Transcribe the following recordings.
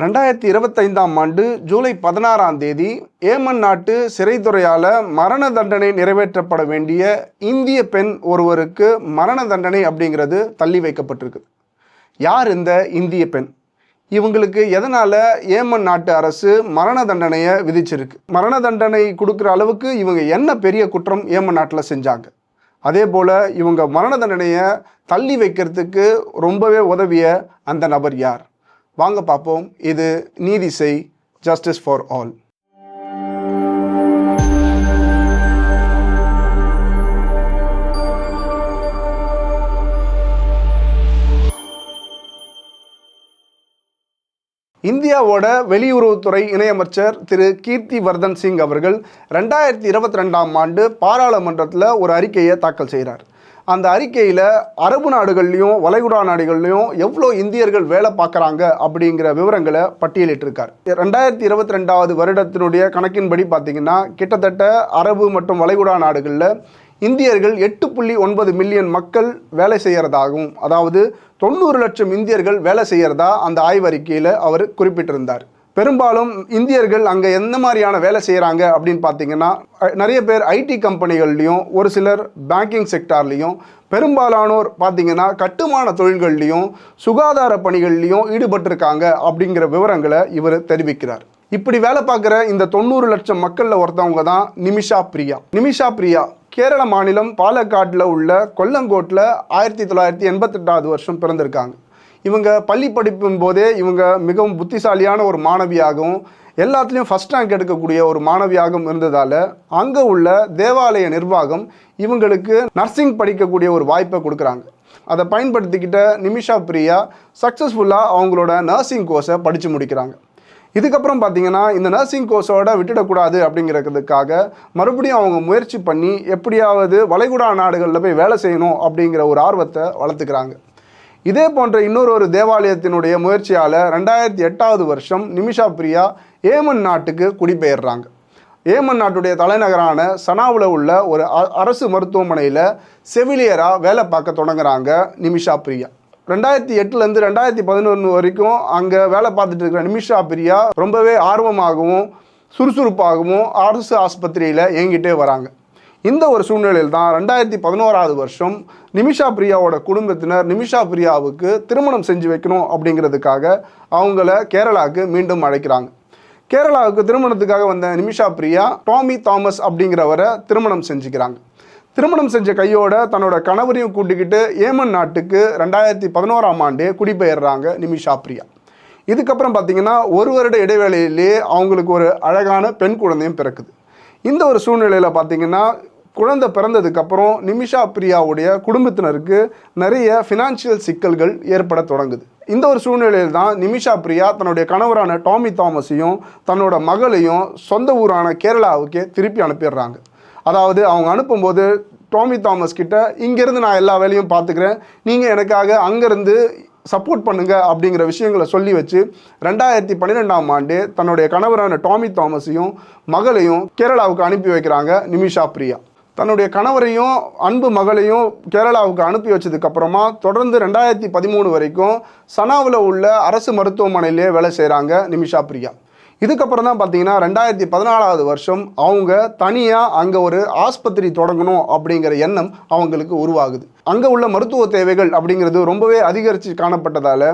ரெண்டாயிரத்தி இருபத்தைந்தாம் ஆண்டு ஜூலை பதினாறாம் தேதி ஏமன் நாட்டு சிறைத்துறையால் மரண தண்டனை நிறைவேற்றப்பட வேண்டிய இந்திய பெண் ஒருவருக்கு மரண தண்டனை அப்படிங்கிறது தள்ளி வைக்கப்பட்டிருக்கு. யார் இந்த இந்திய பெண்? இவங்களுக்கு எதனால் ஏமன் நாட்டு அரசு மரண தண்டனையை விதிச்சிருக்கு? மரண தண்டனை கொடுக்குற அளவுக்கு இவங்க என்ன பெரிய குற்றம் ஏமன் நாட்டில் செஞ்சாங்க? அதே போல் இவங்க மரண தண்டனையை தள்ளி வைக்கிறதுக்கு ரொம்பவே உதவிய அந்த நபர் யார்? வாங்க பார்ப்போம். இது நீதி செய் ஜஸ்டிஸ் ஃபார் ஆல் இந்தியாவோட வெளியுறவுத்துறை இணையமைச்சர் திரு கீர்த்தி வர்தன் சிங் அவர்கள் ரெண்டாயிரத்தி இருபத்தி ரெண்டாம் ஆண்டு பாராளுமன்றத்தில் ஒரு அறிக்கையை தாக்கல் செய்கிறார் அந்த அறிக்கையில் அரபு நாடுகள்லையும் வளைகுடா நாடுகள்லையும் எவ்வளோ இந்தியர்கள் வேலை பார்க்குறாங்க அப்படிங்கிற விவரங்களை பட்டியலிட்டிருக்கார். ரெண்டாயிரத்தி இருபத்தி ரெண்டாவது வருடத்தினுடைய கணக்கின்படி பார்த்தீங்கன்னா கிட்டத்தட்ட அரபு மற்றும் வளைகுடா நாடுகளில் இந்தியர்கள் எட்டு புள்ளி ஒன்பது மில்லியன் மக்கள் வேலை செய்கிறதாகவும் அதாவது தொண்ணூறு லட்சம் இந்தியர்கள் வேலை செய்கிறதா அந்த ஆய்வறிக்கையில் அவர் குறிப்பிட்டிருந்தார். பெரும்பாலும் இந்தியர்கள் அங்கே எந்த மாதிரியான வேலை செய்கிறாங்க அப்படின்னு பார்த்தீங்கன்னா நிறைய பேர் ஐடி கம்பெனிகள்லேயும் ஒரு சிலர் பேங்கிங் செக்டார்லேயும் பெரும்பாலானோர் பார்த்தீங்கன்னா கட்டுமான தொழில்கள்லேயும் சுகாதார பணிகள்லேயும் ஈடுபட்டிருக்காங்க அப்படிங்கிற விவரங்களை இவர் தெரிவிக்கிறார். இப்படி வேலை பார்க்குற இந்த தொண்ணூறு லட்சம் மக்களில் ஒருத்தவங்க தான் நிமிஷா பிரியா. நிமிஷா பிரியா கேரள மாநிலம் பாலக்காட்டில் உள்ள கொல்லங்கோட்டில் ஆயிரத்தி தொள்ளாயிரத்தி எண்பத்தெட்டாவது வருஷம் பிறந்திருக்காங்க. இவங்க பள்ளி படிப்பின் போதே இவங்க மிகவும் புத்திசாலியான ஒரு மாணவியாகவும் எல்லாத்துலேயும் ஃபஸ்ட் ரேங்க் எடுக்கக்கூடிய ஒரு மாணவியாகவும் இருந்ததால் அங்கே உள்ள தேவாலய நிர்வாகம் இவங்களுக்கு நர்சிங் படிக்கக்கூடிய ஒரு வாய்ப்பை கொடுக்குறாங்க. அதை பயன்படுத்திக்கிட்ட நிமிஷா பிரியா சக்ஸஸ்ஃபுல்லாக அவங்களோட நர்சிங் கோர்ஸை படித்து முடிக்கிறாங்க. இதுக்கப்புறம் பார்த்தீங்கன்னா இந்த நர்சிங் கோர்ஸோட விட்டுடக்கூடாது அப்படிங்கிறதுக்காக மறுபடியும் அவங்க முயற்சி பண்ணி எப்படியாவது வளைகுடா நாடுகளில் போய் வேலை செய்யணும் அப்படிங்கிற ஒரு ஆர்வத்தை வளர்த்துக்கிறாங்க. இதே போன்ற இன்னொரு ஒரு தேவாலயத்தினுடைய முயற்சியால் ரெண்டாயிரத்தி எட்டாவது வருஷம் நிமிஷா பிரியா ஏமன் நாட்டுக்கு குடிபெயர்றாங்க. ஏமன் நாட்டுடைய தலைநகரான சனாவில் உள்ள ஒரு அ- அரசு மருத்துவமனையில் செவிலியராக வேலை பார்க்க தொடங்குறாங்க நிமிஷா பிரியா. ரெண்டாயிரத்தி எட்டுலேருந்து ரெண்டாயிரத்தி பதினொன்று வரைக்கும் அங்கே வேலை பார்த்துட்டு இருக்கிற நிமிஷா பிரியா ரொம்பவே ஆர்வமாகவும் சுறுசுறுப்பாகவும் அரசு ஆஸ்பத்திரியில் இயங்கிட்டே வராங்க. இந்த ஒரு சூழ்நிலையில் தான் ரெண்டாயிரத்தி பதினோராவது வருஷம் நிமிஷா பிரியாவோட குடும்பத்தினர் நிமிஷா பிரியாவுக்கு திருமணம் செஞ்சு வைக்கணும் அப்படிங்கிறதுக்காக அவங்கள கேரளாவுக்கு மீண்டும் அழைக்கிறாங்க. கேரளாவுக்கு திருமணத்துக்காக வந்த நிமிஷா பிரியா டாமி தாமஸ் அப்படிங்கிறவரை திருமணம் செஞ்சுக்கிறாங்க. திருமணம் செஞ்ச கையோட தன்னோட கணவரையும் கூட்டிக்கிட்டு ஏமன் நாட்டுக்கு ரெண்டாயிரத்தி பதினோராம் ஆண்டே குடிபெயர்றாங்க நிமிஷா பிரியா. இதுக்கப்புறம் பார்த்தீங்கன்னா ஒரு வருட இடைவேளையிலேயே அவங்களுக்கு ஒரு அழகான பெண் குழந்தையும் பிறக்குது. இந்த ஒரு சூழ்நிலையில் பார்த்தீங்கன்னா குழந்தை பிறந்ததுக்கப்புறம் நிமிஷா பிரியாவுடைய குடும்பத்தினருக்கு நிறைய ஃபினான்ஷியல் சிக்கல்கள் ஏற்பட தொடங்குது. இந்த ஒரு சூழ்நிலையில் தான் நிமிஷா பிரியா தன்னுடைய கணவரான டாமி தாமஸையும் தன்னோட மகளையும் சொந்த ஊரான கேரளாவுக்கே திருப்பி அனுப்பிடுறாங்க. அதாவது அவங்க அனுப்பும்போது டாமி தாமஸ் கிட்ட இங்கேருந்து நான் எல்லா வேலையும் பார்த்துக்கிறேன் நீங்கள் எனக்காக அங்கேருந்து சப்போர்ட் பண்ணுங்க அப்படிங்கிற விஷயங்களை சொல்லி வச்சு ரெண்டாயிரத்தி பன்னிரெண்டாம் ஆண்டு தன்னுடைய கணவரான டாமி தாமஸையும் மகளையும் கேரளாவுக்கு அனுப்பி வைக்கிறாங்க நிமிஷா பிரியா. தன்னுடைய கணவரையும் அன்பு மகளையும் கேரளாவுக்கு அனுப்பி வச்சதுக்கப்புறமா தொடர்ந்து ரெண்டாயிரத்தி பதிமூணு வரைக்கும் சனாவில் உள்ள அரசு மருத்துவமனையிலே வேலை செய்கிறாங்க நிமிஷா பிரியா. இதுக்கப்புறம் தான் பார்த்தீங்கன்னா ரெண்டாயிரத்தி பதினாலாவது வருஷம் அவங்க தனியாக அங்கே ஒரு ஆஸ்பத்திரி தொடங்கணும் அப்படிங்கிற எண்ணம் அவங்களுக்கு உருவாகுது. அங்கே உள்ள மருத்துவ தேவைகள் அப்படிங்கிறது ரொம்பவே அதிகரித்து காணப்பட்டதால்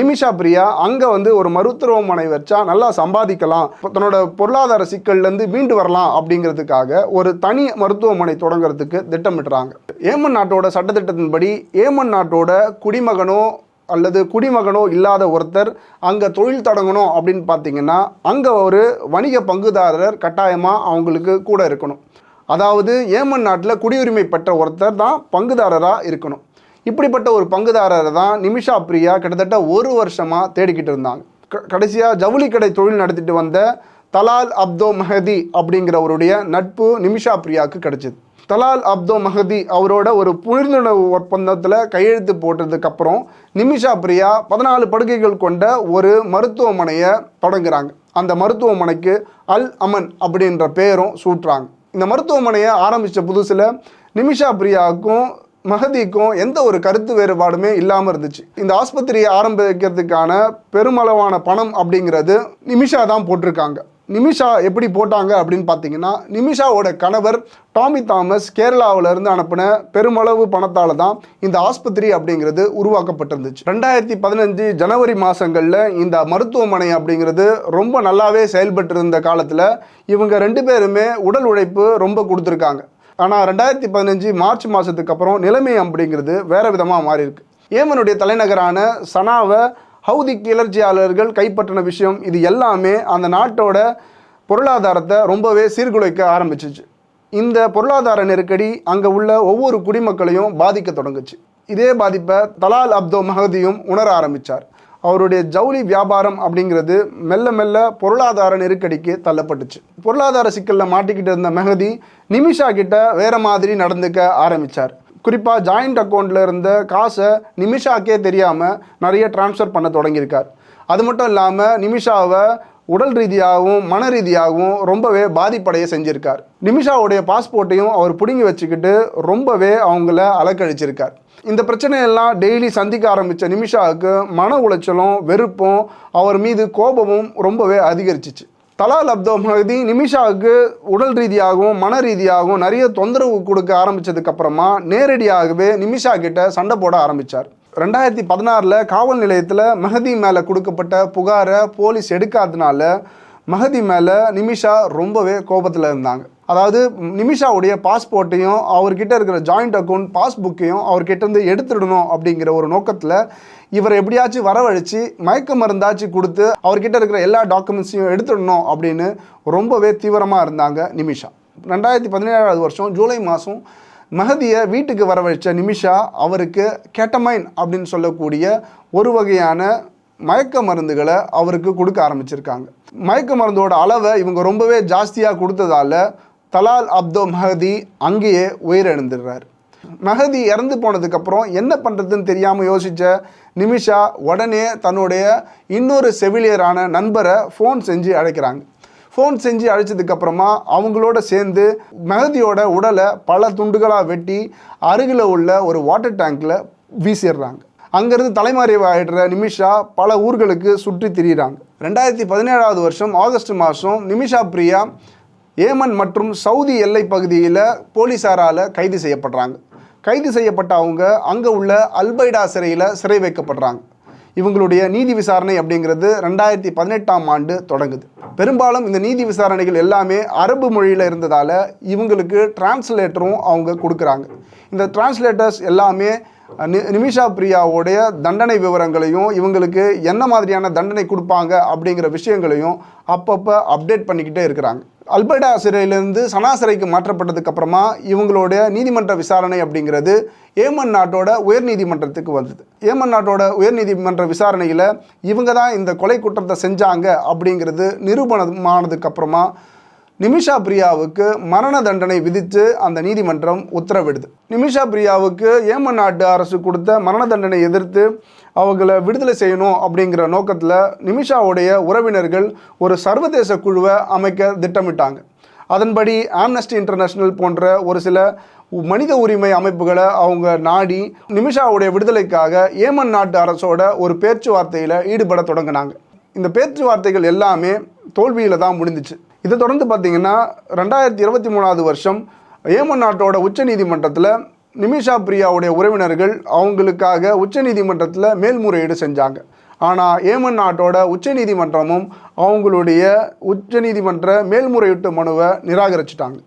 நிமிஷா பிரியா அங்கே வந்து ஒரு மருத்துவமனை வச்சா நல்லா சம்பாதிக்கலாம். தன்னோட பொருளாதார சிக்கல்லேருந்து மீண்டு வரலாம் அப்படிங்கிறதுக்காக ஒரு தனி மருத்துவமனை தொடங்குறதுக்கு திட்டமிட்டுறாங்க ஏமன் நாட்டோட சட்டத்திட்டத்தின்படி ஏமன் நாட்டோட குடிமகனோ அல்லது குடிமகனோ இல்லாத ஒருத்தர் அங்கே தொழில் தொடங்கணும் அப்படின்னு பார்த்தீங்கன்னா அங்கே ஒரு வணிக பங்குதாரர் கட்டாயமாக அவங்களுக்கு கூட இருக்கணும். அதாவது ஏமன் நாட்டில் குடியுரிமை பெற்ற ஒருத்தர் தான் பங்குதாரராக இருக்கணும். இப்படிப்பட்ட ஒரு பங்குதாரரை தான் நிமிஷா பிரியா கிட்டத்தட்ட ஒரு வருஷமாக தேடிக்கிட்டு இருந்தாங்க. க- கடைசியாக ஜவுளி கடை தொழில் நடத்திட்டு வந்த தலால் அப்தோ மஹதி அப்படிங்கிறவருடைய நட்பு நிமிஷா பிரியாவுக்கு கிடைச்சிது. தலால் அப்தோ மஹதி அவரோட ஒரு புரிந்துணர்வு ஒப்பந்தத்தில் கையெழுத்து போட்டதுக்கப்புறம் நிமிஷா பிரியா பதினாலு படுக்கைகள் கொண்ட ஒரு மருத்துவமனையை தொடங்குறாங்க. அந்த மருத்துவமனைக்கு அல் அமன் அப்படின்ற பேரும் சூட்டுறாங்க. இந்த மருத்துவமனையை ஆரம்பித்த புதுசில் நிமிஷா பிரியாவுக்கும் மகதிக்கும் எந்த ஒரு கருத்து வேறுபாடுமே இல்லாமல் இருந்துச்சு. இந்த ஆஸ்பத்திரியை ஆரம்பிக்கிறதுக்கான பெருமளவான பணம் அப்படிங்கிறது நிமிஷா தான் போட்டிருக்காங்க. நிமிஷா எப்படி போட்டாங்க அப்படின்னு பார்த்தீங்கன்னா நிமிஷாவோட கணவர் டாமி தாமஸ் கேரளாவிலிருந்து அனுப்பின பெருமளவு பணத்தால் தான் இந்த ஆஸ்பத்திரி அப்படிங்கிறது உருவாக்கப்பட்டிருந்துச்சு. ரெண்டாயிரத்தி பதினஞ்சு ஜனவரி மாதங்களில் இந்த மருத்துவமனை அப்படிங்கிறது ரொம்ப நல்லாவே செயல்பட்டு இருந்த காலத்தில் இவங்க ரெண்டு பேருமே உடல் உழைப்பு ரொம்ப கொடுத்துருக்காங்க. ஆனால் ரெண்டாயிரத்தி பதினஞ்சு மார்ச் மாதத்துக்கு அப்புறம் நிலைமை அப்படிங்கிறது வேற விதமாக மாறியிருக்கு. ஏமனுடைய தலைநகரான சனாவை ஹவுதி கிளர்ச்சியாளர்கள் கைப்பற்றின விஷயம் இது எல்லாமே அந்த நாட்டோட பொருளாதாரத்தை ரொம்பவே சீர்குலைக்க ஆரம்பிச்சிச்சு. இந்த பொருளாதார நெருக்கடி அங்கே உள்ள ஒவ்வொரு குடிமக்களையும் பாதிக்க தொடங்குச்சு. இதே பாதிப்பை தலால் அப்தோ மஹதியும் உணர ஆரம்பித்தார் அவருடைய ஜவுளி வியாபாரம் அப்படிங்கிறது மெல்ல மெல்ல பொருளாதார நெருக்கடிக்கு தள்ளப்பட்டுச்சு. பொருளாதார சிக்கலில் மாட்டிக்கிட்டு இருந்த மெஹதி நிமிஷா கிட்ட வேற மாதிரி நடந்துக்க ஆரம்பித்தார் குறிப்பாக ஜாயிண்ட் அக்கௌண்ட்டில் இருந்த காசை நிமிஷாக்கே தெரியாமல் நிறைய ட்ரான்ஸ்ஃபர் பண்ண தொடங்கியிருக்கார். அது மட்டும் இல்லாமல் நிமிஷாவை உடல் ரீதியாகவும் மன ரீதியாகவும் ரொம்பவே பாதிப்படைய செஞ்சிருக்கார். நிமிஷாவுடைய பாஸ்போர்ட்டையும் அவர் பிடுங்கி வச்சுக்கிட்டு ரொம்பவே அவங்கள அலக்கழிச்சிருக்கார். இந்த பிரச்சனையெல்லாம் டெய்லி சந்திக்க ஆரம்பித்த நிமிஷாவுக்கு மன உளைச்சலும் வெறுப்பும் அவர் மீது கோபமும் ரொம்பவே அதிகரிச்சிச்சு. தலால் அப்தோ மஹதி நிமிஷாவுக்கு உடல் ரீதியாகவும் மன ரீதியாகவும் நிறைய தொந்தரவு கொடுக்க ஆரம்பிச்சதுக்கு அப்புறமா நேரடியாகவே நிமிஷா கிட்ட சண்டை போட ஆரம்பிச்சார். ரெண்டாயிரத்தி பதினாறில் காவல் நிலையத்தில் மஹதி மேலே கொடுக்கப்பட்ட புகாரை போலீஸ் எடுக்காதனால மஹதி மேலே நிமிஷா ரொம்பவே கோபத்தில் இருந்தாங்க. அதாவது நிமிஷாவுடைய பாஸ்போர்ட்டையும் அவர்கிட்ட இருக்கிற ஜாயிண்ட் அக்கௌண்ட் பாஸ்புக்கையும் அவர்கிட்ட இருந்து எடுத்துடணும் அப்படிங்கிற ஒரு நோக்கத்தில் இவரை எப்படியாச்சும் வரவழைச்சு மயக்க மருந்தாச்சும் கொடுத்து அவர்கிட்ட இருக்கிற எல்லா டாக்குமெண்ட்ஸையும் எடுத்துடணும் அப்படின்னு ரொம்பவே தீவிரமாக இருந்தாங்க நிமிஷா. ரெண்டாயிரத்தி பதினேழாவது வருஷம் ஜூலை மாதம் மஹதியை வீட்டுக்கு வரவழைச்ச நிமிஷா அவருக்கு கேட்டமைன் அப்படின்னு சொல்லக்கூடிய ஒரு வகையான மயக்க மருந்துகளை அவருக்கு கொடுக்க ஆரம்பிச்சிருக்காங்க. மயக்க மருந்தோட அளவை இவங்க ரொம்பவே ஜாஸ்தியாக கொடுத்ததால தலால் அப்தோ மஹதி அங்கேயே உயிரிழந்துடுறார். மஹதி இறந்து போனதுக்கப்புறம் என்ன பண்ணுறதுன்னு தெரியாமல் யோசித்த நிமிஷா உடனே தன்னுடைய இன்னொரு செவிலியரான நண்பரை ஃபோன் செஞ்சு அழைக்கிறாங்க. ஃபோன் செஞ்சு அழைச்சதுக்கப்புறமா அவங்களோட சேர்ந்து மெகதியோட உடலை பல துண்டுகளாக வெட்டி அருகில் உள்ள ஒரு வாட்டர் டேங்க்கில் வீசிடுறாங்க. அங்கேருந்து தலைமறைவு நிமிஷா பல ஊர்களுக்கு சுற்றி திரியிறாங்க. ரெண்டாயிரத்தி பதினேழாவது வருஷம் ஆகஸ்ட் மாதம் நிமிஷா பிரியா ஏமன் மற்றும் சவுதி எல்லை பகுதியில் போலீஸாரால் கைது செய்யப்படுறாங்க. கைது செய்யப்பட்ட அவங்க அங்கே உள்ள அல்பைடா சிறையில் சிறை வைக்கப்படுறாங்க. இவங்களுடைய நீதி விசாரணை அப்படிங்கிறது ரெண்டாயிரத்தி பதினெட்டாம் ஆண்டு தொடங்குது. பெரும்பாலும் இந்த நீதி விசாரணைகள் எல்லாமே அரபு மொழியில் இருந்ததால் இவங்களுக்கு டிரான்ஸ்லேட்டரும் அவங்க கொடுக்குறாங்க. இந்த டிரான்ஸ்லேட்டர்ஸ் எல்லாமே நி- நிமிஷா பிரியாவுடைய தண்டனை விவரங்களையும் இவங்களுக்கு என்ன மாதிரியான தண்டனை கொடுப்பாங்க அப்படிங்கிற விஷயங்களையும் அப்பப்போ அப்டேட் பண்ணிக்கிட்டே இருக்கிறாங்க. அல்பர்டா சிறையிலிருந்து சனா சிறைக்கு மாற்றப்பட்டதுக்கு அப்புறமா இவங்களுடைய நீதிமன்ற விசாரணை அப்படிங்கிறது ஏமன் நாட்டோட உயர் நீதிமன்றத்துக்கு வந்தது. ஏமன் நாட்டோட உயர் நீதிமன்ற விசாரணையில் இவங்க தான் இந்த கொலை குற்றத்தை செஞ்சாங்க அப்படிங்கிறது நிரூபணமானதுக்கு அப்புறமா நிமிஷா பிரியாவுக்கு மரண தண்டனை விதித்து அந்த நீதிமன்றம் உத்தரவிடுது. நிமிஷா பிரியாவுக்கு ஏமன் நாட்டு அரசு கொடுத்த மரண தண்டனை எதிர்த்து அவங்கள விடுதலை செய்யணும் அப்படிங்கிற நோக்கத்தில் நிமிஷாவுடைய உறவினர்கள் ஒரு சர்வதேச குழுவை அமைக்க திட்டமிட்டாங்க. அதன்படி ஆம்னஸ்டி இன்டர்நேஷனல் போன்ற ஒரு சில மனித உரிமை அமைப்புகளை அவங்க நாடி நிமிஷாவுடைய விடுதலைக்காக ஏமன் நாட்டு அரசோட ஒரு பேச்சுவார்த்தையில் ஈடுபட தொடங்கினாங்க. இந்த பேச்சுவார்த்தைகள் எல்லாமே தோல்வியில் தான் முடிந்துச்சு இதை தொடர்ந்து பார்த்தீங்கன்னா ரெண்டாயிரத்தி இருபத்தி மூணாவது வருஷம் ஏமன் நாட்டோட உச்சநீதிமன்றத்தில் நிமிஷா பிரியாவுடைய உறவினர்கள் அவங்களுக்காக உச்சநீதிமன்றத்தில் மேல்முறையீடு செஞ்சாங்க. ஆனால் ஏமன் நாட்டோட உச்சநீதிமன்றமும் அவங்களுடைய உச்சநீதிமன்ற மேல்முறையீட்டு மனுவை நிராகரிச்சிட்டாங்க.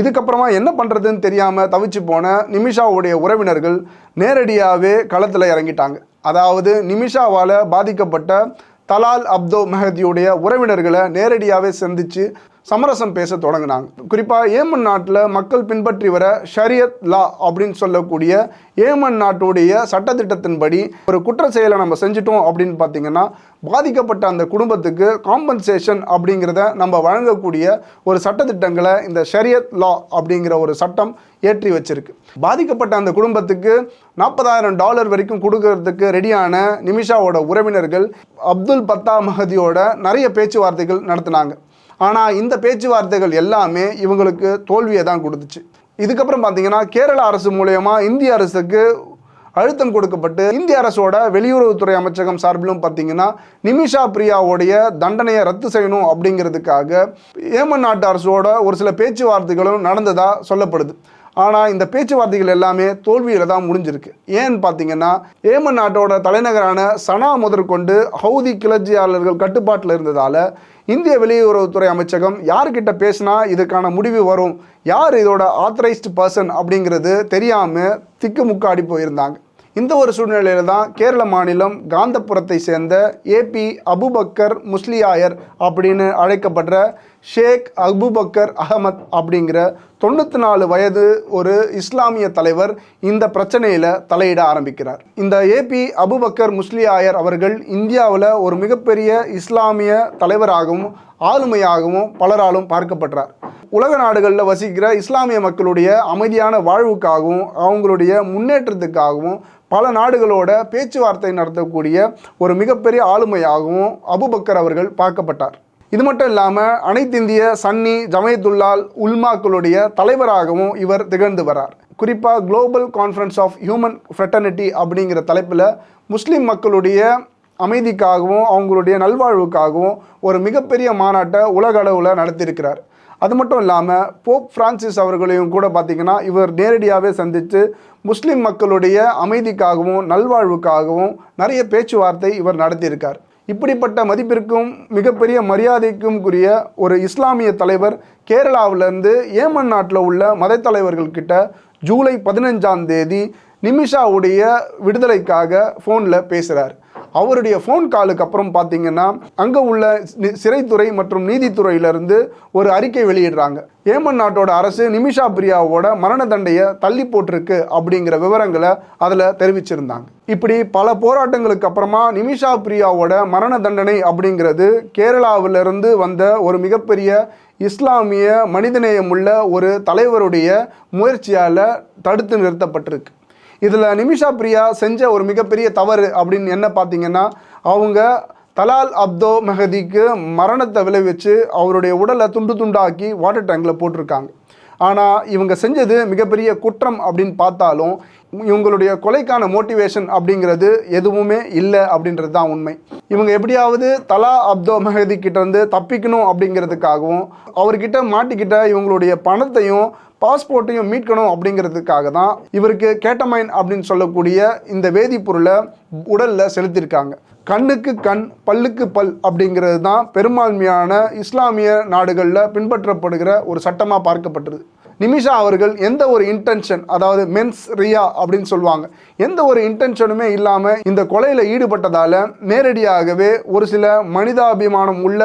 இதுக்கப்புறமா என்ன பண்ணுறதுன்னு தெரியாமல் தவிச்சு போன நிமிஷாவுடைய உறவினர்கள் நேரடியாகவே களத்தில் இறங்கிட்டாங்க. அதாவது நிமிஷாவால் பாதிக்கப்பட்ட தலால் அப்தோ மெஹதியுடைய உறவினர்களை நேரடியாகவே சந்தித்து சமரசம் பேச தொடங்கினாங்க. குறிப்பாக ஏமன் நாட்டில் மக்கள் பின்பற்றி வர ஷரியத் லா அப்படின்னு சொல்லக்கூடிய ஏமன் நாட்டுடைய சட்டத்திட்டத்தின்படி ஒரு குற்ற செயலை நம்ம செஞ்சிட்டோம் அப்படின்னு பார்த்தீங்கன்னா பாதிக்கப்பட்ட அந்த குடும்பத்துக்கு காம்பன்சேஷன் அப்படிங்கிறத நம்ம வழங்கக்கூடிய ஒரு சட்டத்திட்டங்களை இந்த ஷரியத் லா அப்படிங்கிற ஒரு சட்டம் ஏற்றி வச்சிருக்கு. பாதிக்கப்பட்ட அந்த குடும்பத்துக்கு நாற்பதாயிரம் டாலர் வரைக்கும் கொடுக்கறதுக்கு ரெடியான நிமிஷாவோட உறவினர்கள் அப்துல் பத்தா மஹதியோட நிறைய பேச்சுவார்த்தைகள் நடத்தினாங்க. ஆனால் இந்த பேச்சுவார்த்தைகள் எல்லாமே இவங்களுக்கு தோல்வியை தான் கொடுத்துச்சு. இதுக்கப்புறம் பார்த்தீங்கன்னா கேரள அரசு மூலயமா இந்திய அரசுக்கு அழுத்தம் கொடுக்கப்பட்டு இந்திய அரசோட வெளியுறவுத்துறை அமைச்சகம் சார்பிலும் பார்த்தீங்கன்னா நிமிஷா பிரியாவுடைய தண்டனையை ரத்து செய்யணும் அப்படிங்கிறதுக்காக ஏமன் நாட்டு அரசோட ஒரு சில பேச்சுவார்த்தைகளும் நடந்ததாக சொல்லப்படுது. ஆனால் இந்த பேச்சுவார்த்தைகள் எல்லாமே தோல்வியில் தான் முடிஞ்சிருக்கு. ஏன்னு பார்த்தீங்கன்னா ஏமன் நாட்டோட தலைநகரான சனா முதற்கொண்டு ஹவுதி கிளர்ச்சியாளர்கள் கட்டுப்பாட்டில் இருந்ததால் இந்திய வெளியுறவுத்துறை அமைச்சகம் யார்கிட்ட பேசினா இதுக்கான முடிவு வரும்? யார் இதோட ஆத்தரைஸ்டு பர்சன் அப்படிங்கிறது தெரியாமல் திக்குமுக்காடி போயிருந்தாங்க. இந்த ஒரு சூழ்நிலையில் தான் கேரள மாநிலம் காந்தபுரத்தை சேர்ந்த ஏபி அபுபக்கர் முஸ்லியாயர் அப்படின்னு அழைக்கப்படுற ஷேக் அபுபக்கர் அகமத் அப்படிங்கிற தொண்ணூற்றி நாலு வயது ஒரு இஸ்லாமிய தலைவர் இந்த பிரச்சனையில் தலையிட ஆரம்பிக்கிறார். இந்த ஏபி அபுபக்கர் முஸ்லியாயர் அவர்கள் இந்தியாவில் ஒரு மிகப்பெரிய இஸ்லாமிய தலைவராகவும் ஆளுமையாகவும் பலராலும் பார்க்கப்படுறார் உலக நாடுகளில் வசிக்கிற இஸ்லாமிய மக்களுடைய அமைதியான வாழ்வுக்காகவும் அவங்களுடைய முன்னேற்றத்துக்காகவும் பல நாடுகளோட பேச்சுவார்த்தை நடத்தக்கூடிய ஒரு மிகப்பெரிய ஆளுமையாகவும் அபுபக்கர் அவர்கள் பார்க்கப்பட்டார். இது மட்டும் இல்லாமல் அனைத்திந்திய சன்னி ஜமயத்துல்லால் உல்மாக்களுடைய தலைவராகவும் இவர் திகழ்ந்து வரார். குறிப்பாக global conference of human fraternity அப்படிங்கிற தலைப்பில் முஸ்லீம் மக்களுடைய அமைதிக்காகவும் அவங்களுடைய நல்வாழ்வுக்காகவும் ஒரு மிகப்பெரிய மாநாட்டை உலக அளவில் நடத்தியிருக்கிறார். அது மட்டும் இல்லாமல் போப் பிரான்சிஸ் அவர்களையும் கூட பார்த்திங்கன்னா இவர் நேரடியாகவே சந்தித்து முஸ்லீம் மக்களுடைய அமைதிக்காகவும் நல்வாழ்வுக்காகவும் நிறைய பேச்சுவார்த்தை இவர் நடத்தியிருக்கார். இப்படிப்பட்ட மதிப்பிற்கும் மிகப்பெரிய மரியாதைக்கும் கூறிய ஒரு இஸ்லாமிய தலைவர் கேரளாவிலேருந்து ஏமன் நாட்டில் உள்ள மத தலைவர்கள்கிட்ட ஜூலை பதினஞ்சாம் தேதி நிமிஷாவுடைய விடுதலைக்காக ஃபோனில் பேசுகிறார் அவருடைய ஃபோன் காலுக்கு அப்புறம் பார்த்தீங்கன்னா அங்கே உள்ள சிறைத்துறை மற்றும் நீதித்துறையிலிருந்து ஒரு அறிக்கை வெளியிடுறாங்க. ஏமன் நாட்டோட அரசு நிமிஷா பிரியாவோட மரண தண்டையை தள்ளி போட்டிருக்கு அப்படிங்கிற விவரங்களை அதில் தெரிவிச்சிருந்தாங்க. இப்படி பல போராட்டங்களுக்கு அப்புறமா நிமிஷா பிரியாவோட மரண தண்டனை அப்படிங்கிறது கேரளாவிலிருந்து வந்த ஒரு மிகப்பெரிய இஸ்லாமிய மனிதநேயமுள்ள ஒரு தலைவருடைய முயற்சியால் தடுத்து நிறுத்தப்பட்டிருக்கு. இதில் நிமிஷா பிரியா செஞ்ச ஒரு மிகப்பெரிய தவறு அப்படின்னு என்ன பார்த்தீங்கன்னா அவங்க தலால் அப்தோ மெஹதிக்கு மரணத்தை விளைவிச்சு அவருடைய உடலை துண்டு துண்டாக்கி வாட்டர் டேங்கில் போட்டிருக்காங்க. ஆனால் இவங்க செஞ்சது மிகப்பெரிய குற்றம் அப்படின்னு பார்த்தாலும் இவங்களுடைய கொலைக்கான மோட்டிவேஷன் அப்படிங்கிறது எதுவுமே இல்லை அப்படின்றது தான் உண்மை. இவங்க எப்படியாவது தலா அப்தோ மெஹதி கிட்டேருந்து தப்பிக்கணும் அப்படிங்கிறதுக்காகவும் அவர்கிட்ட மாட்டிக்கிட்ட இவங்களுடைய பணத்தையும் பாஸ்போர்ட்டையும் மீட்கணும் அப்படிங்கிறதுக்காக தான் இவருக்கு கேட்டமைன் அப்படின்னு சொல்லக்கூடிய இந்த வேதிப்பொருளை உடலில் செலுத்தியிருக்காங்க. கண்ணுக்கு கண் பல்லுக்கு பல் அப்படிங்கிறது தான் பெரும்பான்மையான இஸ்லாமிய நாடுகளில் பின்பற்றப்படுகிற ஒரு சட்டமாக பார்க்கப்பட்டது. நிமிஷா அவர்கள் எந்த ஒரு இன்டென்ஷன் அதாவது மென்ஸ் ரியா அப்படின்னு சொல்லுவாங்க. எந்த ஒரு இன்டென்ஷனுமே இல்லாமல் இந்த கொலையில் ஈடுபட்டதால் நேரடியாகவே ஒரு சில மனிதாபிமானம் உள்ள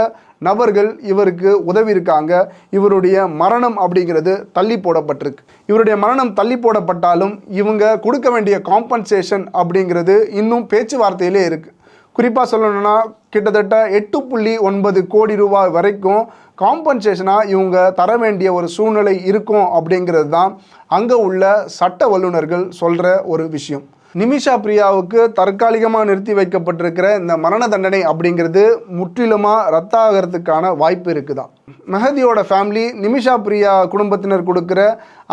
நபர்கள் இவருக்கு உதவி இருக்காங்க. இவருடைய மரணம் அப்படிங்கிறது தள்ளி போடப்பட்டிருக்கு. இவருடைய மரணம் தள்ளி போடப்பட்டாலும் இவங்க கொடுக்க வேண்டிய காம்பன்சேஷன் அப்படிங்கிறது இன்னும் பேச்சுவார்த்தையிலே இருக்குது குறிப்பாக சொல்லணும்னா கிட்டத்தட்ட எட்டு புள்ளி ஒன்பது கோடி ரூபாய் வரைக்கும் காம்பன்சேஷனாக இவங்க தர வேண்டிய ஒரு சூழ்நிலை இருக்கும் அப்படிங்கிறது தான் அங்கே உள்ள சட்ட வல்லுநர்கள் சொல்கிற ஒரு விஷயம். நிமிஷா பிரியாவுக்கு தற்காலிகமாக நிறுத்தி வைக்கப்பட்டிருக்கிற இந்த மரண தண்டனை அப்படிங்கிறது முற்றிலுமாக ரத்தாகிறதுக்கான வாய்ப்பு இருக்குதான். மெஹதியோட ஃபேமிலி நிமிஷா பிரியா குடும்பத்தினர் கொடுக்குற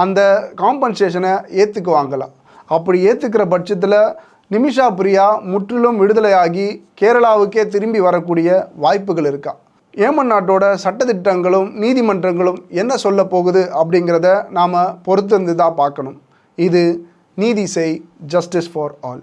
அந்த காம்பன்சேஷனை ஏற்றுக்குவாங்களா அப்படி ஏற்றுக்கிற பட்சத்தில் நிமிஷா பிரியா முற்றிலும் விடுதலையாகி கேரளாவுக்கே திரும்பி வரக்கூடிய வாய்ப்புகள் இருக்கா? ஏமன் நாட்டோட சட்டத்திட்டங்களும் நீதிமன்றங்களும் என்ன சொல்ல போகுது அப்படிங்கிறத நாம் பொறுத்திருந்து தான் பார்க்கணும். இது நீதி செய் ஜஸ்டிஸ் ஃபார் ஆல்